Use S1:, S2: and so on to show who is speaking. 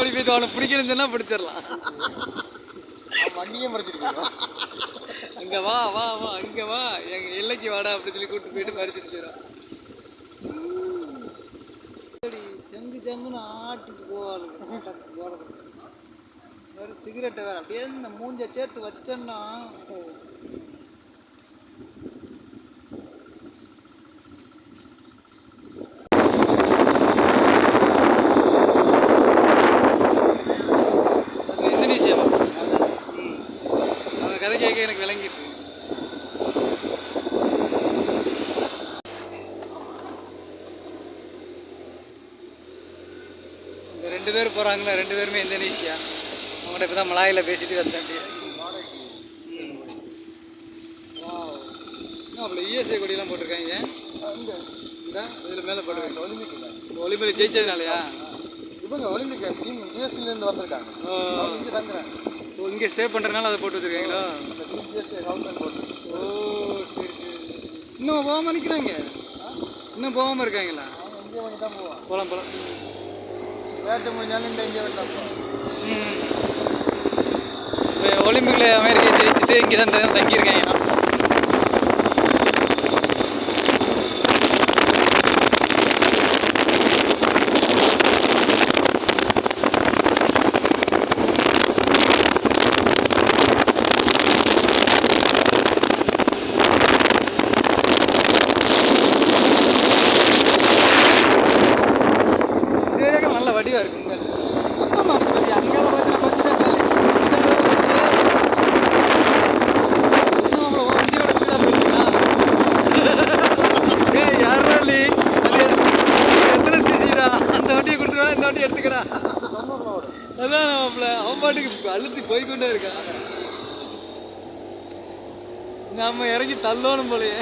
S1: ஓடி போய் அவனை பிடிக்கணும்னு சொன்னா பிடிச்சிடலாம்.
S2: வண்டியே மறைச்சிருக்கீங்க
S1: அங்க வா வா வா அங்க வா. எங்க எல்லைக்கு வாடா அப்படின்னு சொல்லி கூட்டு போயிட்டு பறிச்சுட்டு போயிடும் ஜங்கு ஜங்குன்னு ஆட்டிட்டு போவாளுங்க. போறது. வேறு சிகரெட்டை வேற. அப்படியே இந்த மூஞ்ச சேர்த்து வச்சோன்னா கேட்க எனக்கு விளங்கிட்டு இந்த ரெண்டு பேர் போகிறாங்களா ரெண்டு பேருமே இந்தோனேசியா அவங்கள்ட்ட இப்போ தான் மலாயில் பேசிட்டு வந்தேன் அவ்வளோ இஎஸ்ஐ கொடியெல்லாம் போட்டிருக்காங்க? இதில் மேலே போட்டிருக்காங்க.
S2: ஒலிம்பிக்
S1: ஒலிம்பியில் ஜெயிச்சதுனாலயா?
S2: இவங்க ஒலிம்பிக் டீம் யூஎஸ்லேருந்து வந்திருக்காங்க.
S1: ஓ.
S2: அவங்க இங்கே தங்குறாங்க.
S1: ஓ, இங்கே ஸ்டே பண்ணுறதுனால அதை போட்டு வச்சுருக்கீங்களா? ஓ சரி சரி. இன்னும் போகாமல் நிற்கிறாங்க இன்னும் போகாமல் இருக்காங்களா? போகலாம் போகலாம்
S2: வேட்டை முடிஞ்சாலும் இந்த இங்கே
S1: இப்போ ஒலிம்பிக்கில் அமெரிக்கா ஜெயிச்சுட்டு இங்கே தான் தங்கியிருக்காங்க. எடுத்துக்கடா
S2: தொண்ணூறுல ஓடும்
S1: அதான் அவன் பாட்டுக்கு அழுத்தி போய்க்கொண்டே இருக்கான். நம்ம இறங்கி தள்ளணும் போலயே.